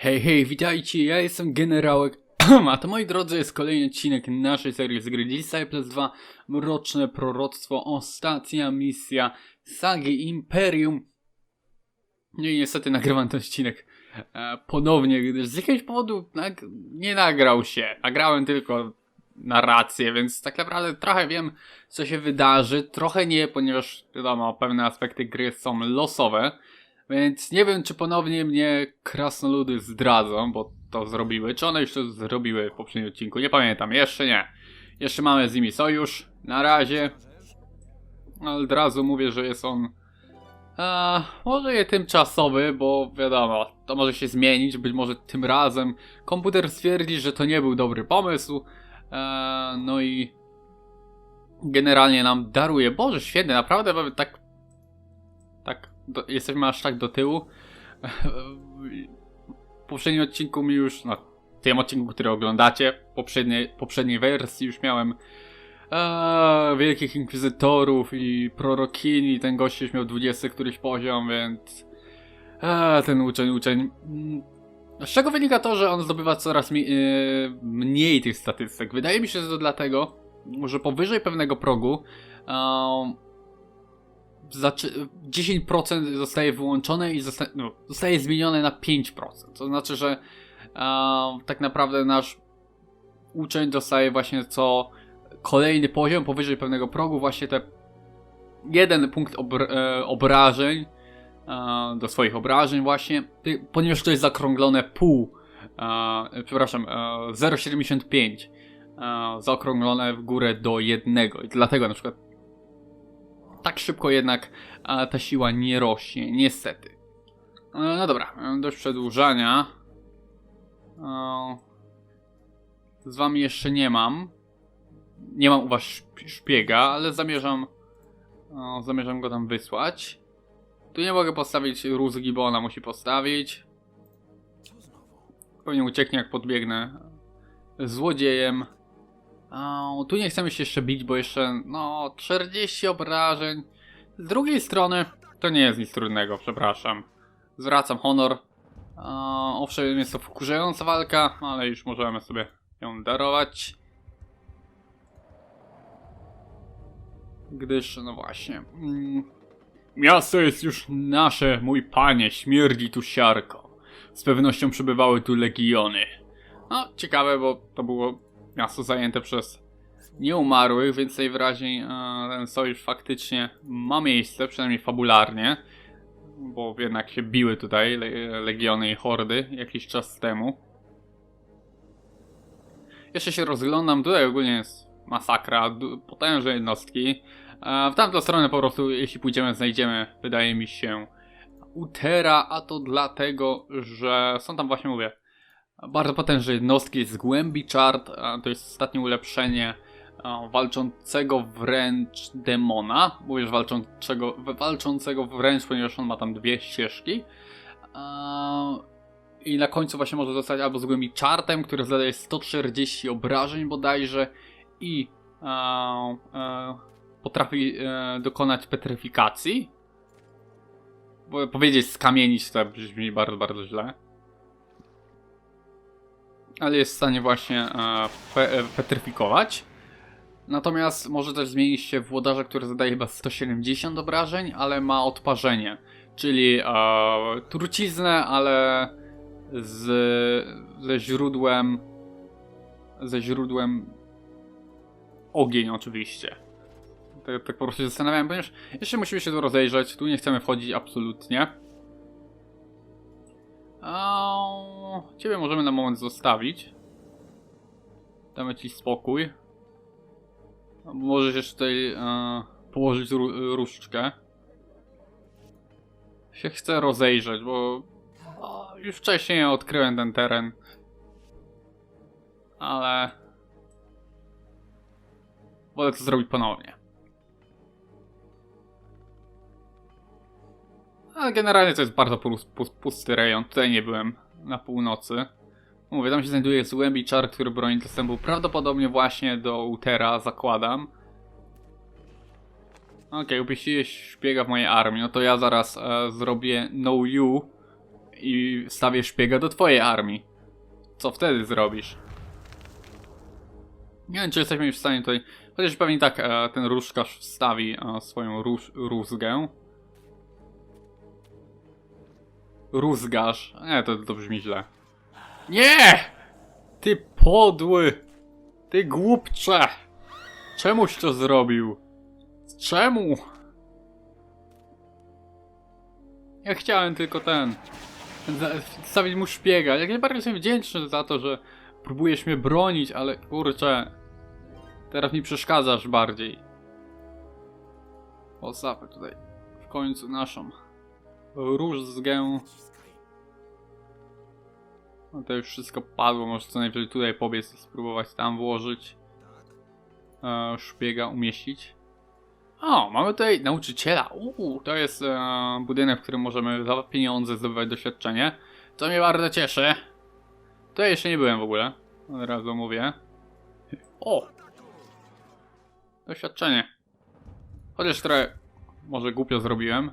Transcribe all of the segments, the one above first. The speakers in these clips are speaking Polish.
Hej, hej, witajcie, ja jestem generałek, a to moi drodzy jest kolejny odcinek naszej serii z gry Disciples 2 Mroczne Proroctwo, ostatnia misja sagi Imperium. No i niestety nagrywam ten odcinek e, ponownie, gdyż z jakiegoś powodu nag nie nagrał się, nagrałem tylko narrację, więc tak naprawdę trochę wiem co się wydarzy, trochę nie, ponieważ wiadomo, pewne aspekty gry są losowe. Więc nie wiem, czy ponownie mnie krasnoludy zdradzą, bo to zrobiły. Czy one już to zrobiły w poprzednim odcinku? Nie pamiętam. Jeszcze nie. Jeszcze mamy z nimi sojusz. Na razie. Ale od razu mówię, że jest on. A, może nie tymczasowy, bo wiadomo, to może się zmienić. Być może tym razem komputer stwierdzi, że to nie był dobry pomysł. E, no i generalnie nam daruje. Boże, świetnie, naprawdę tak. Do, jesteśmy aż tak do tyłu. W poprzednim odcinku mi już, no, w tym odcinku, który oglądacie, poprzedniej, poprzedniej wersji już miałem e, wielkich inkwizytorów i prorokini. Ten gość już miał 20 któryś poziom, więc e, ten uczeń, uczeń. Z czego wynika to, że on zdobywa coraz mi, e, mniej tych statystyk? Wydaje mi się, że to dlatego, że powyżej pewnego progu 10% zostaje wyłączone i zosta- no, zostaje zmienione na 5%. To znaczy, że e, tak naprawdę nasz uczeń dostaje właśnie co kolejny poziom powyżej pewnego progu, właśnie te jeden punkt obr- e, obrażeń e, do swoich obrażeń właśnie, ponieważ to jest zakrąglone pół, przepraszam, e, 0,75 e, zaokrąglone w górę do jednego i dlatego na przykład tak szybko jednak ta siła nie rośnie, niestety. E, No dobra, e, dość przedłużania. E, Z wami jeszcze nie mam. Nie mam u was szp- szpiega, ale zamierzam zamierzam go tam wysłać. Tu nie mogę postawić rózgi, bo ona musi postawić. Pewnie ucieknie jak podbiegnę złodziejem. O, tu nie chcemy się jeszcze bić, bo jeszcze, no, 40 obrażeń. Z drugiej strony, to nie jest nic trudnego, przepraszam. Zwracam honor. O, owszem, jest to wkurzająca walka, ale już możemy sobie ją darować. Gdyż, no właśnie. Mm, miasto jest już nasze, mój panie, śmierdzi tu siarko. Z pewnością przybywały tu legiony. No, ciekawe, bo to było miasto zajęte przez nieumarłych, więc najwyraźniej e, ten sojusz faktycznie ma miejsce, przynajmniej fabularnie, bo jednak się biły tutaj le legiony i hordy jakiś czas temu. Jeszcze się rozglądam, tutaj ogólnie jest masakra, potężne jednostki. E, w tamtą stronę po prostu, jeśli pójdziemy, znajdziemy, wydaje mi się, Utera, a to dlatego, że są tam właśnie, mówię, bardzo potężne jednostki z głębi czart. To jest ostatnie ulepszenie a, walczącego wręcz demona. Mówisz walczącego, walczącego wręcz, ponieważ on ma tam dwie ścieżki. A, I na końcu właśnie może zostać albo z głębi czartem, który zadaje 140 obrażeń bodajże i a, potrafi e, dokonać petryfikacji. Powiedzieć skamienić to brzmi bardzo, bardzo źle ale jest w stanie właśnie e, pe, e, petryfikować. Natomiast może też zmienić się włodarza, który zadaje chyba 170 obrażeń, ale ma odparzenie. Czyli e, truciznę, ale z, ze źródłem ze źródłem ogień oczywiście. Tak, tak po prostu się zastanawiałem, ponieważ jeszcze musimy się tu rozejrzeć, tu nie chcemy wchodzić absolutnie. Ciebie możemy na moment zostawić. Damy ci spokój. Możesz jeszcze tutaj e, położyć ró- różdżkę. Się chcę rozejrzeć, bo o, już wcześniej odkryłem ten teren. Ale wolę to zrobić ponownie. Ale generalnie to jest bardzo pus- pus- pusty rejon. Tutaj nie byłem na północy. Mówię, tam się znajduje złębi czar, który broni dostępu prawdopodobnie właśnie do Utera, zakładam. Okej, okay, upieściłeś szpiega w mojej armii, no to ja zaraz e, zrobię No You i stawię szpiega do twojej armii. Co wtedy zrobisz? Nie wiem, czy jesteśmy już w stanie tutaj... Chociaż pewnie tak e, ten różkarz wstawi e, swoją róż, rózgę. Rózgarz. Nie, to, to brzmi źle. Nie! Ty podły! Ty głupcze! Czemuś to zrobił? Czemu? Ja chciałem tylko ten. Stawić mu szpiega. Jak najbardziej jestem wdzięczny za to, że próbujesz mnie bronić, ale kurczę. Teraz mi przeszkadzasz bardziej. Postawmy tutaj w końcu naszą różgę. No to już wszystko padło, może co najwyżej tutaj pobiec i spróbować tam włożyć. E, szpiega umieścić. O, mamy tutaj nauczyciela. Uuu, to jest e, budynek, w którym możemy za pieniądze zdobywać doświadczenie. Co mnie bardzo cieszy. To jeszcze nie byłem w ogóle. Od razu mówię. O! Doświadczenie. Chociaż trochę może głupio zrobiłem,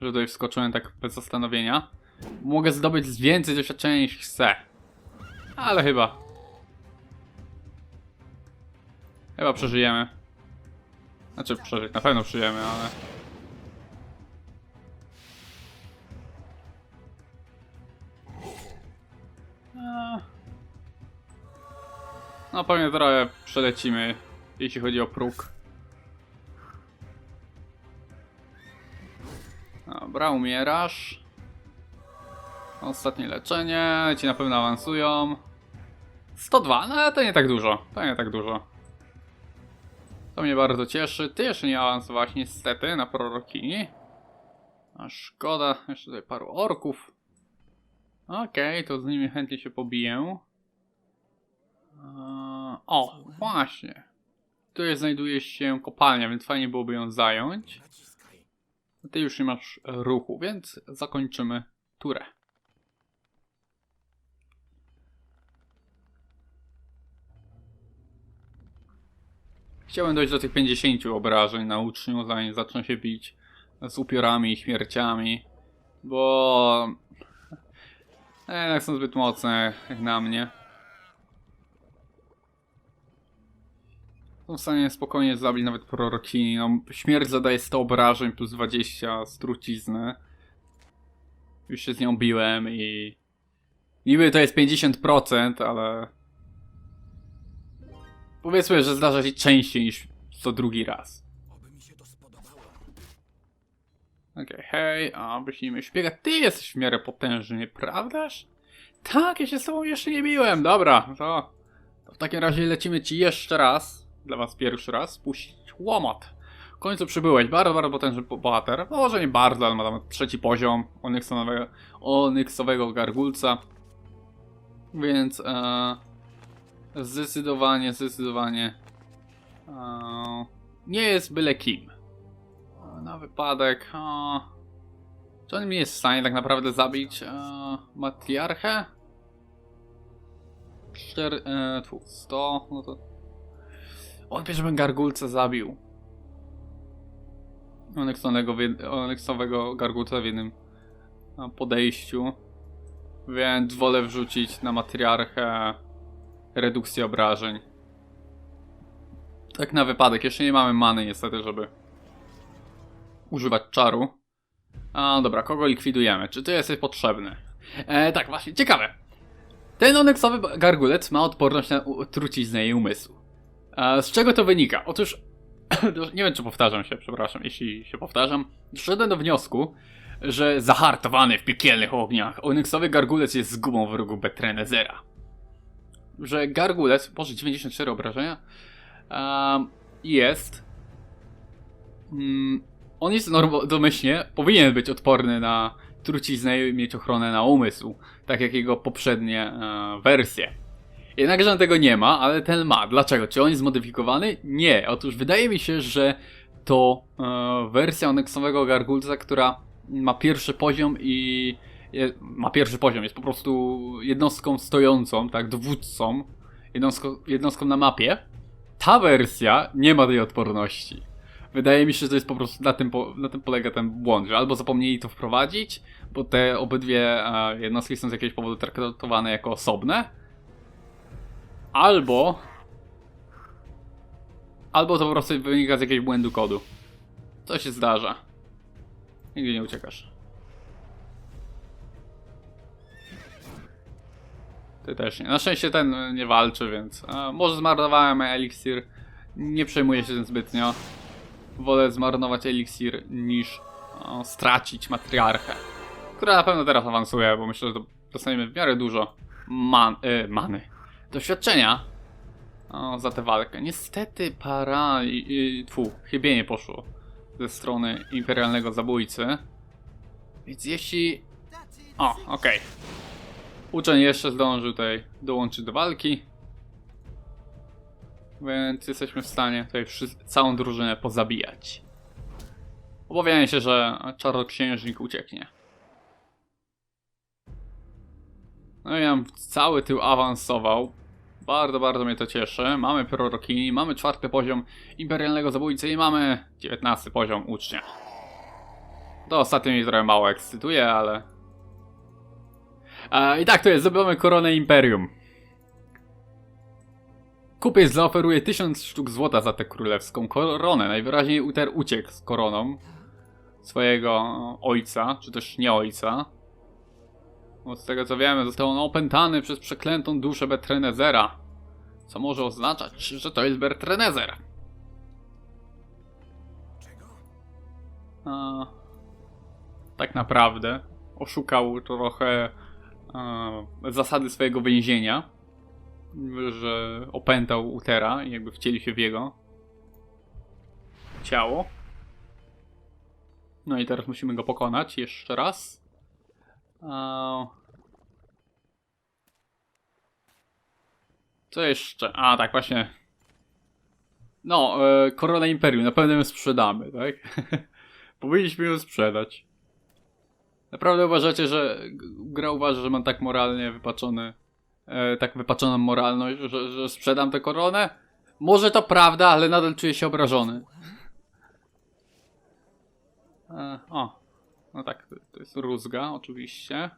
że tutaj wskoczyłem tak bez zastanowienia. Mogę zdobyć więcej doświadczenia niż chcę. Ale chyba. Chyba przeżyjemy. Znaczy przeżyć, na pewno przeżyjemy, ale... No pewnie trochę przelecimy, jeśli chodzi o próg. Dobra, umierasz. Ostatnie leczenie, ci na pewno awansują. 102, no to nie tak dużo, to nie tak dużo. To mnie bardzo cieszy. Ty jeszcze nie awansowałeś niestety na prorokini. A szkoda, jeszcze tutaj paru orków. Okej, to z nimi chętnie się pobiję. Eee, O, właśnie. Tutaj znajduje się kopalnia, więc fajnie byłoby ją zająć. Ty już nie masz ruchu, więc zakończymy turę. Chciałem dojść do tych 50 obrażeń na uczniu, zanim zaczną się bić z upiorami i śmierciami, bo e, jednak są zbyt mocne jak na mnie. Są w stanie spokojnie zabić nawet prorokini. No, śmierć zadaje 100 obrażeń plus 20 z trucizny. Już się z nią biłem i... Niby to jest 50%, ale... Powiedzmy, że zdarza się częściej niż co drugi raz. Okej, hej, a wyślijmy szpiega. Ty jesteś w miarę potężny, nieprawdaż? Tak, ja się z tobą jeszcze nie biłem. Dobra, to, to w takim razie lecimy ci jeszcze raz. Dla was pierwszy raz. Puścić łomot. W końcu przybyłeś. Bardzo, bardzo potężny bo- bohater. Może nie bardzo, ale ma tam trzeci poziom onyksowego, onyksowego gargulca. Więc e, zdecydowanie, zdecydowanie e, nie jest byle kim. Na wypadek. E, czy on mi jest w stanie tak naprawdę zabić e, matriarchę? 4, e, tu, 100, no to... Wie, żebym gargulca zabił. Onyksowego gargulca w jednym podejściu. Więc wolę wrzucić na matriarchę redukcję obrażeń. Tak na wypadek. Jeszcze nie mamy many niestety, żeby używać czaru. A dobra, kogo likwidujemy? Czy ty jesteś potrzebny? E, tak, właśnie, ciekawe. Ten oneksowy gargulec ma odporność na truciznę i umysł. Z czego to wynika? Otóż, nie wiem czy powtarzam się, przepraszam, jeśli się powtarzam. Doszedłem do wniosku, że zahartowany w piekielnych ogniach, oneksowy gargulec jest zgubą wrogu Betrenezera. Że gargulec, boże 94 obrażenia, jest... Mm, on jest domyślnie, powinien być odporny na truciznę i mieć ochronę na umysł, tak jak jego poprzednie e, wersje. Jednakże on tego nie ma, ale ten ma. Dlaczego? Czy on jest zmodyfikowany? Nie. Otóż wydaje mi się, że to e, wersja Onyxowego Gargulca, która ma pierwszy poziom i je, ma pierwszy poziom, jest po prostu jednostką stojącą, tak, dowódcą, jednostką, jednostką na mapie. Ta wersja nie ma tej odporności. Wydaje mi się, że to jest po prostu na tym, po, na tym polega ten błąd, że albo zapomnieli to wprowadzić, bo te obydwie e, jednostki są z jakiegoś powodu traktowane jako osobne, albo albo to po prostu wynika z jakiegoś błędu kodu. To się zdarza. Nigdy nie uciekasz. Ty też nie. Na szczęście ten nie walczy, więc e, może zmarnowałem eliksir. Nie przejmuję się tym zbytnio. Wolę zmarnować eliksir niż e, stracić matriarchę. Która na pewno teraz awansuje, bo myślę, że do- dostaniemy w miarę dużo man, e, many. Doświadczenia o, za tę walkę. Niestety para... i- Tfu, chybienie poszło ze strony imperialnego zabójcy. Więc jeśli... O, okej. Uczeń jeszcze zdążył tutaj dołączyć do walki. Więc jesteśmy w stanie tutaj całą drużynę pozabijać. Obawiam się, że czarnoksiężnik ucieknie. No i nam cały tył awansował. Bardzo, bardzo mnie to cieszy. Mamy prorokini, mamy czwarty poziom imperialnego zabójcy i mamy 19 poziom ucznia. To ostatnio mnie trochę mało ekscytuje, ale... E, I tak to jest, zdobywamy koronę Imperium. Kupiec zaoferuje 1000 sztuk złota za tę królewską koronę. Najwyraźniej Uter uciekł z koroną swojego ojca, czy też nie ojca. Bo z tego co wiemy, został on opętany przez przeklętą duszę Betrenezera. Co może oznaczać, że to jest Bertrenezer. A, tak naprawdę oszukał trochę e, zasady swojego więzienia, że opętał Utera i jakby wcielił się w jego ciało. No i teraz musimy go pokonać jeszcze raz. Co jeszcze? A, tak, właśnie. No, e, Korona Imperium, na pewno ją sprzedamy, tak? Powinniśmy ją sprzedać. Naprawdę uważacie, że gra uważa, że mam tak moralnie wypaczony, e, tak wypaczoną moralność, że, że sprzedam tę koronę? Może to prawda, ale nadal czuję się obrażony. E, o, no tak, to, jest rózga, oczywiście.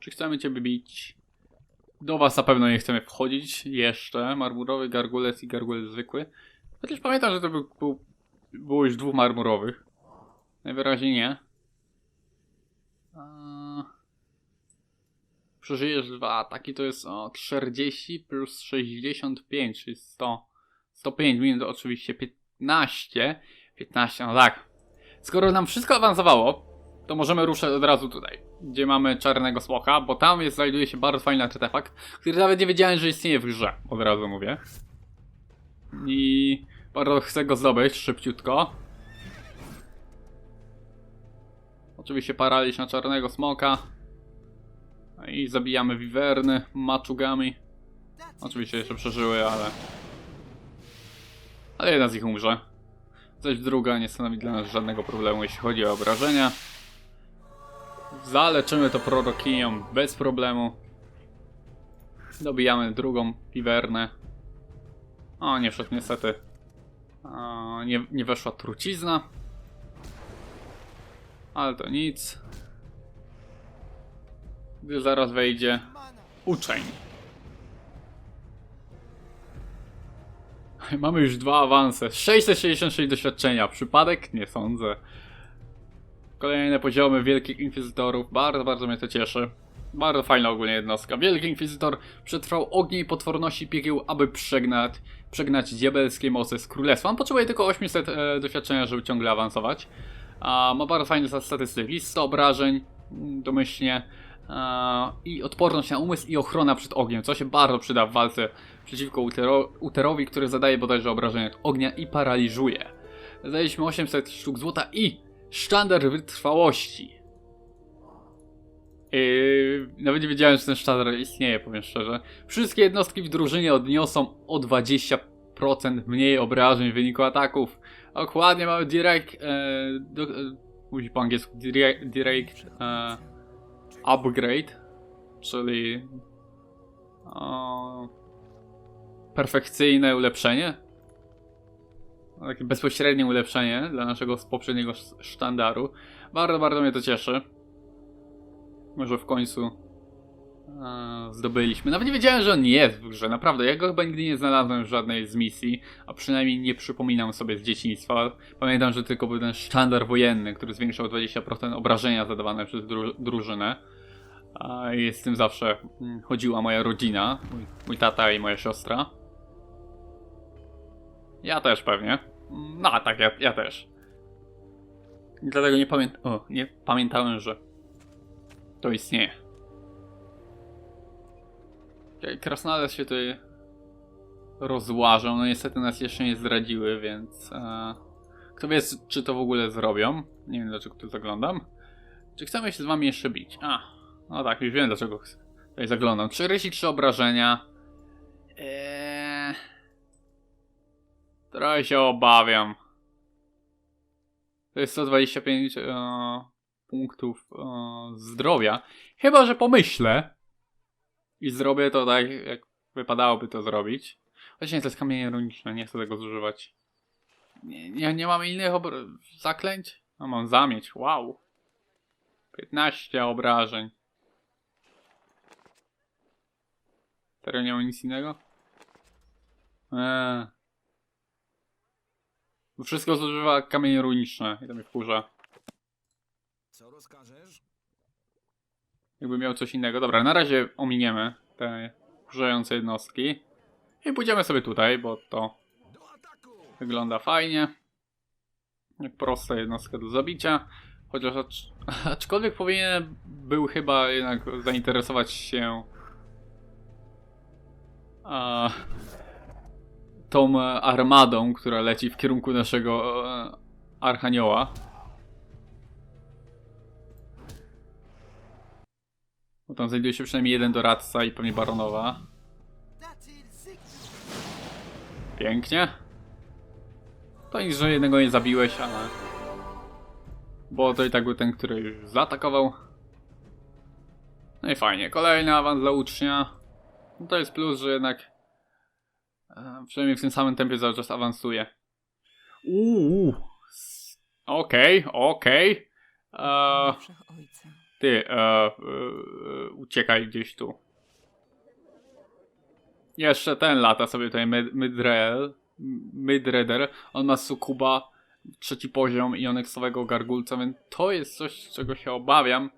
Czy chcemy ciebie bić? Do was na pewno nie chcemy wchodzić jeszcze. Marmurowy gargulec i gargulec zwykły. Chociaż pamiętam, że to był, był, było już dwóch marmurowych. Najwyraźniej nie. Eee, Przeżyjesz dwa ataki, to jest o 40 plus 65, czyli 100. 105 minut, oczywiście 15. 15, no tak. Skoro nam wszystko awansowało, to możemy ruszyć od razu tutaj, gdzie mamy czarnego smoka, bo tam jest, znajduje się bardzo fajny artefakt, który nawet nie wiedziałem, że istnieje w grze, od razu mówię. I bardzo chcę go zdobyć szybciutko. Oczywiście paraliż na czarnego smoka. I zabijamy wiwerny maczugami. Oczywiście jeszcze przeżyły, ale... Ale jedna z nich umrze. Zaś druga nie stanowi dla nas żadnego problemu, jeśli chodzi o obrażenia. Zaleczymy to prorokinią bez problemu. Dobijamy drugą piwernę. O, nie wszedł niestety. O, nie, nie weszła trucizna. Ale to nic. Gdy zaraz wejdzie uczeń. Mamy już dwa awanse. 666 doświadczenia. Przypadek? Nie sądzę. Kolejne poziomy Wielkich Inkwizytorów. Bardzo, bardzo mnie to cieszy. Bardzo fajna ogólnie jednostka. Wielki Inkwizytor przetrwał ognie i potworności piekieł, aby przegnać, przegnać diabelskie moce z królestwa. On potrzebuje tylko 800 e, doświadczenia, żeby ciągle awansować. A, ma bardzo fajne statystyki. 100 obrażeń, mm, domyślnie. A, I odporność na umysł i ochrona przed ogniem, co się bardzo przyda w walce przeciwko Utero, Uterowi, który zadaje bodajże obrażenia ognia i paraliżuje. Zadaliśmy 800 sztuk złota i sztandar wytrwałości. Yy, nawet nie wiedziałem, że ten sztandar istnieje, powiem szczerze. Wszystkie jednostki w drużynie odniosą o 20% mniej obrażeń w wyniku ataków. Dokładnie mamy direct, e, do, e, mówi po angielsku, direct, direct e, upgrade, czyli perfekcyjne ulepszenie. takie bezpośrednie ulepszenie dla naszego poprzedniego sz- sztandaru. Bardzo, bardzo mnie to cieszy. Może w końcu e, zdobyliśmy. Nawet nie wiedziałem, że on jest w grze, naprawdę. Ja go chyba nigdy nie znalazłem w żadnej z misji, a przynajmniej nie przypominam sobie z dzieciństwa. Pamiętam, że tylko był ten sztandar wojenny, który zwiększał 20% obrażenia zadawane przez dru drużynę. A i z tym zawsze mm, chodziła moja rodzina, mój, mój tata i moja siostra. Ja też pewnie. No tak, ja, ja też. Dlatego nie, pamię o, nie pamiętałem, że to istnieje. Krasnale się tutaj rozłażą. No niestety nas jeszcze nie zdradziły, więc e, kto wie, czy to w ogóle zrobią. Nie wiem dlaczego tu zaglądam. Czy chcemy się z wami jeszcze bić? A, no tak, już wiem dlaczego tutaj zaglądam. 43 obrażenia. Eee... Trochę się obawiam. To jest 125 e, punktów e, zdrowia. Chyba, że pomyślę i zrobię to tak, jak wypadałoby to zrobić. Chociaż nie, to jest kamienie runiczne, nie chcę tego zużywać. Nie, nie, nie mam innych zaklęć? No mam zamieć, wow. 15 obrażeń. Teraz nie ma nic innego? Eee. Bo wszystko zużywa kamienie runiczne i to mnie wkurza. Co rozkażesz? Jakby miał coś innego. Dobra, na razie ominiemy te wkurzające jednostki. I pójdziemy sobie tutaj, bo to wygląda fajnie. Jak prosta jednostka do zabicia. Chociaż acz, aczkolwiek powinien był chyba jednak zainteresować się a, tą e, armadą, która leci w kierunku naszego e, Archanioła. Bo tam znajduje się przynajmniej jeden doradca i pewnie baronowa. Pięknie. To nic, że jednego nie zabiłeś, ale... Bo to i tak był ten, który już zaatakował. No i fajnie, kolejny awans dla ucznia. No to jest plus, że jednak... E, przynajmniej w tym samym tempie cały czas awansuje. Uuu. Okej, okej. E, ty, e, e, uciekaj gdzieś tu. Jeszcze ten lata sobie tutaj Mid- Midrel. Midredder. On ma sukuba, trzeci poziom i onyksowego gargulca, więc to jest coś, czego się obawiam.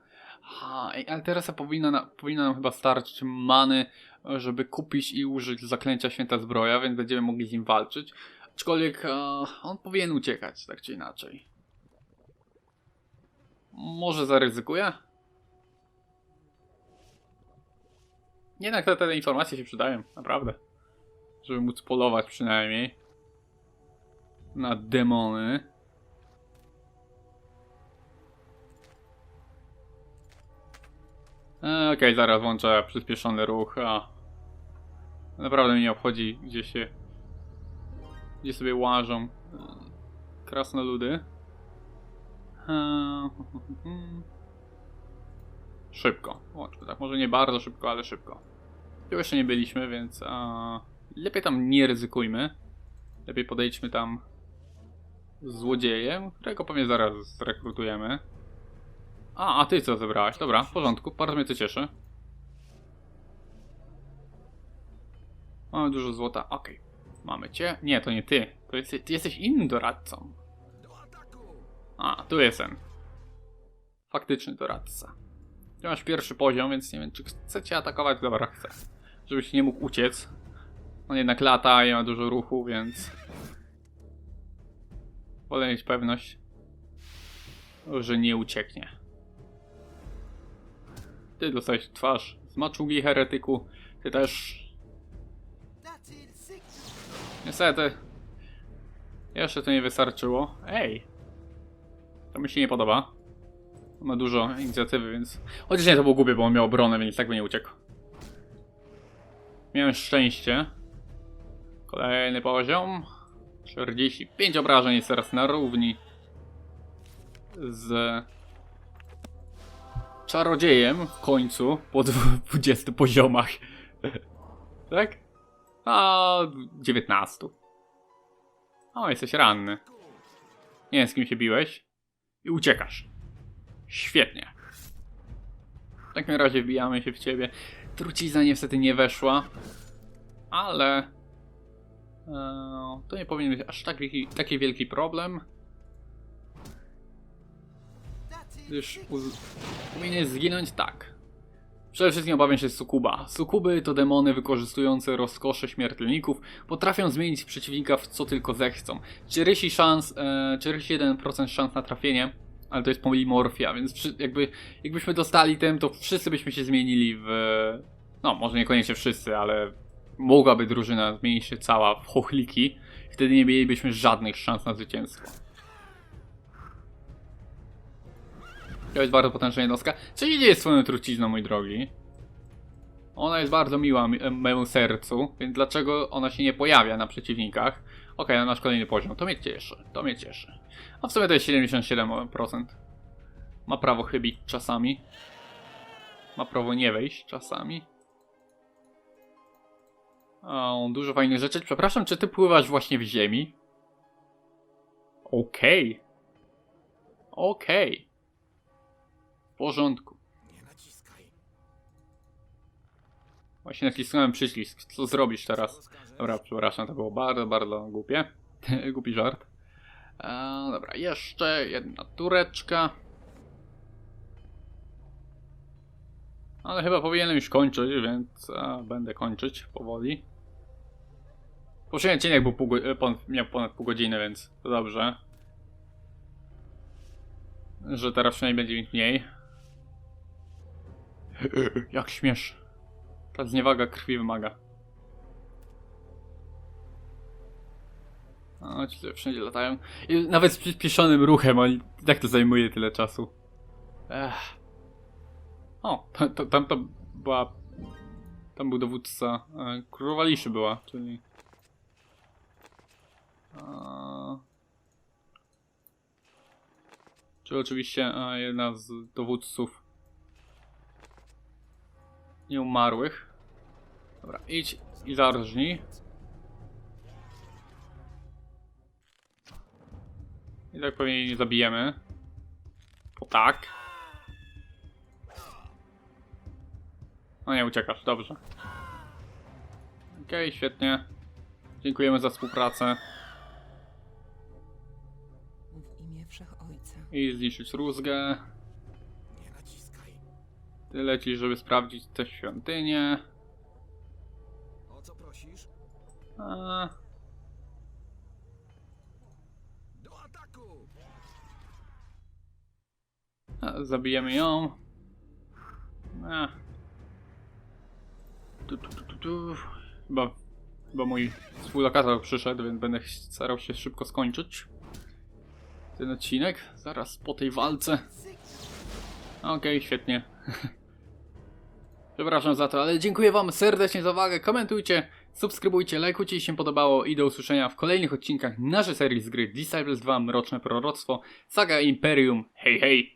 Ha, ale teraz powinna, na, powinna nam chyba starczyć many, żeby kupić i użyć zaklęcia Święta Zbroja, więc będziemy mogli z nim walczyć. Aczkolwiek e, on powinien uciekać, tak czy inaczej. Może zaryzykuję? Jednak te, te informacje się przydają, naprawdę. Żeby móc polować przynajmniej. Na demony. E, Okej, zaraz włączę przyspieszony ruch. A. Naprawdę mnie nie obchodzi, gdzie się. Gdzie sobie łażą e, krasnoludy. E, Szybko. Włączmy tak, może nie bardzo szybko, ale szybko. Tu jeszcze nie byliśmy, więc a, lepiej tam nie ryzykujmy. Lepiej podejdźmy tam złodziejem, którego pewnie zaraz zrekrutujemy. A, a ty co zebrałaś? Dobra, w porządku, bardzo mnie to cieszy. Mamy dużo złota, okej. Mamy cię? Nie, to nie ty. To jest, ty jesteś innym doradcą. A, tu jest ten. Faktyczny doradca. Ty masz pierwszy poziom, więc nie wiem, czy chcecie atakować? Dobra, chcę. Żebyś nie mógł uciec. On jednak lata i ma dużo ruchu, więc... Wolę mieć pewność, że nie ucieknie. Ty dostałeś twarz z maczugi heretyku. Ty też... Niestety... Jeszcze to nie wystarczyło. Ej! To mi się nie podoba. Ma dużo inicjatywy, więc... Chociaż nie, to było głupie, bo on miał obronę, więc tak by nie uciekł. Miałem szczęście. Kolejny poziom. 45 obrażeń jest teraz na równi z czarodziejem w końcu po dwu- 20 poziomach. tak? A 19. O, jesteś ranny. Nie wiem z kim się biłeś. I uciekasz. Świetnie. W takim razie wbijamy się w ciebie. Trucizna niestety nie weszła. Ale... e, to nie powinien być aż tak wielki, taki wielki problem. Gdyż powinien zginąć tak. Przede wszystkim obawiam się Sukuba. Sukuby to demony wykorzystujące rozkosze śmiertelników. Potrafią zmienić przeciwnika w co tylko zechcą. 40 szans, e, 41% szans na trafienie, ale to jest polimorfia, więc przy, jakby, jakbyśmy dostali tym, to wszyscy byśmy się zmienili w... No, może niekoniecznie wszyscy, ale mogłaby drużyna zmienić się cała w chochliki. Wtedy nie mielibyśmy żadnych szans na zwycięstwo. To jest bardzo potężna jednostka. Co się dzieje z swoją trucizną, mój drogi? Ona jest bardzo miła mi- e, memu sercu, więc dlaczego ona się nie pojawia na przeciwnikach? Okej, okay, nasz kolejny poziom. To mnie cieszy, to mnie cieszy. A w sumie to jest 77%. Ma prawo chybić czasami. Ma prawo nie wejść czasami. O, dużo fajnych rzeczy. Przepraszam, czy ty pływasz właśnie w ziemi? Okej. Okej. W porządku. Nie naciskaj. Właśnie nacisnąłem przycisk. Co zrobisz teraz? Dobra, przepraszam, to było bardzo, bardzo głupie. Głupi żart. E, dobra, jeszcze jedna tureczka. Ale chyba powinienem już kończyć, więc e, będę kończyć powoli. Poprzedni odcinek był pół, e, pon, miał ponad pół godziny, więc to dobrze. Że teraz przynajmniej będzie mniej. Jak śmiesz. Ta zniewaga krwi wymaga. O, ci sobie wszędzie latają. I nawet z przyspieszonym ruchem, oni tak to zajmuje tyle czasu. Ech. O, tam to była... Tam był dowódca. E, Królowa Liszy była, czyli... E, czyli oczywiście e, jedna z dowódców nieumarłych. Dobra, idź i zarżnij. I tak pewnie jej nie zabijemy. O tak. No nie uciekasz, dobrze. Okej, świetnie. Dziękujemy za współpracę. W imię Wszechojca. I zniszczyć rózgę. Ty lecisz, żeby sprawdzić tę świątynię. O co prosisz? A, Do ataku! a, zabijemy ją. A. Tu, tu, tu, tu, tu. Chyba, chyba mój współlokator przyszedł, więc będę starał się szybko skończyć ten odcinek. Zaraz po tej walce. Okej, świetnie. Przepraszam za to, ale dziękuję Wam serdecznie za uwagę. Komentujcie, subskrybujcie, lajkujcie, jeśli się podobało i do usłyszenia w kolejnych odcinkach naszej serii z gry Disciples 2 Mroczne Proroctwo Saga Imperium. Hej, hej!